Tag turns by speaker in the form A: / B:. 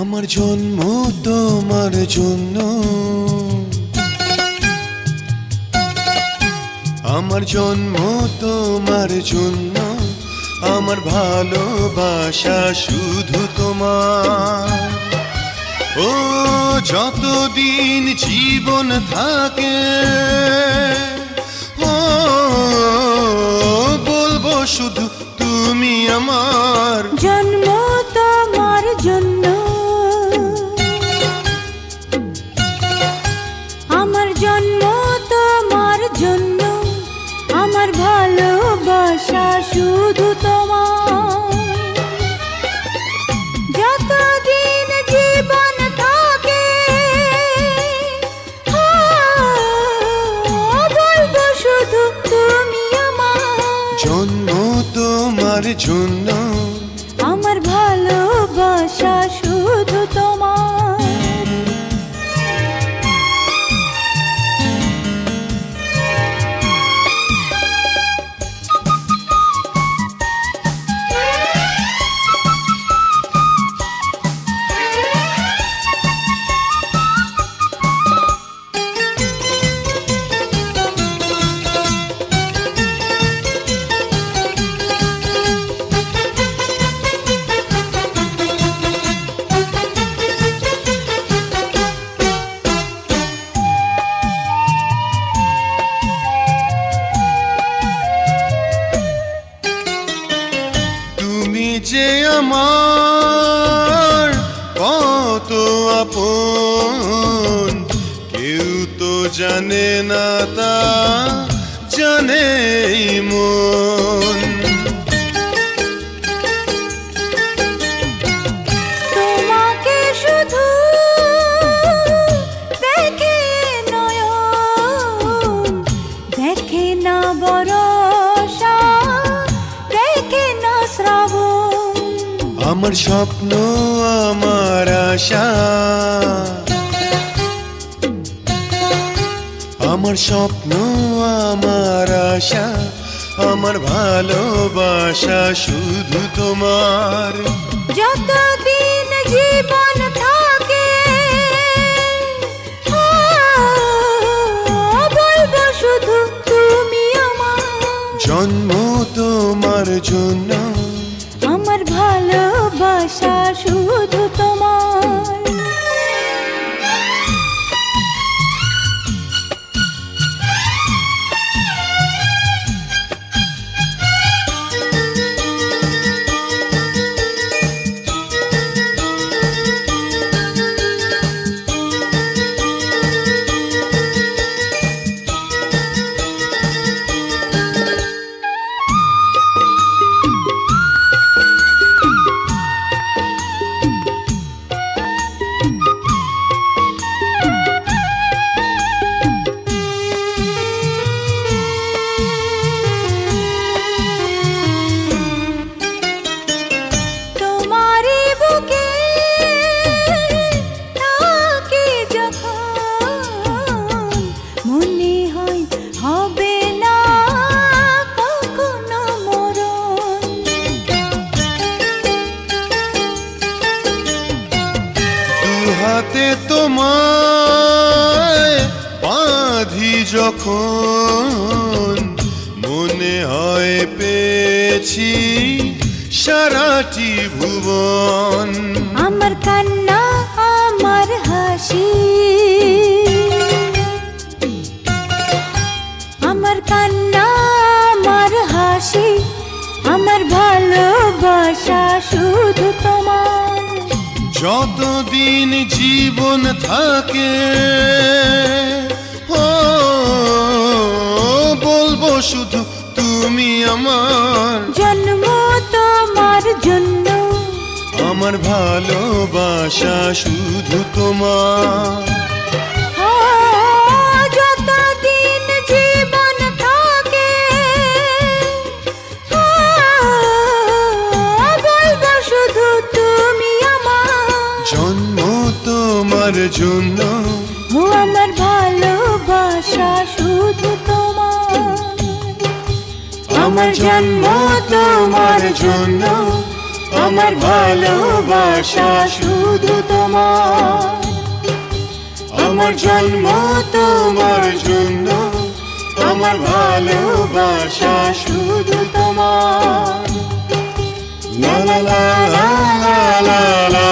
A: আমার জন্ম তোমার জন্য। আমার জন্ম তোমার জন্য। আমার ভালোবাসা শুধু তোমার। ও, যতদিন জীবন থাকে, ও, বলব শুধু তুমি আমার।
B: জন্ম তোমার জন্য। তোমার
A: যে আমার কত আপন। কেউ তো জানে না তা জানে মন। আমার স্বপ্ন আমার আশা। আমার স্বপ্ন আমার আশা আমার ভালোবাসা শুধু তোমার।
B: যতদিন জীবন থাকে বলব শুধু তুমি আমার।
A: জন্ম তোমার জন্য
B: যখন মনে হয়
A: পেয়েছি সারাটি ভুবন।
B: আমার কান্না আমার হাসি। আমার কান্না আমার হাসি। আমার ভালোবাসা শুধু তোমার।
A: যতদিন জীবন থাকে ও বলব শুধু তুমি আমার।
B: জন্ম তোমার জন্য।
A: আমার ভালোবাসা শুধু তোমার।
B: তুমি আমার।
A: তোমার জন্য।
B: আমার ভালোবাসা শুধু তোমার।
A: আমার জন্ম তোমার জন্য আমার ভালোবাসা শুধু তোমার। আমার জন্ম তোমার জন্য আমার ভালোবাসা শুধু তোমার। লা লা লা লা লা লা লা।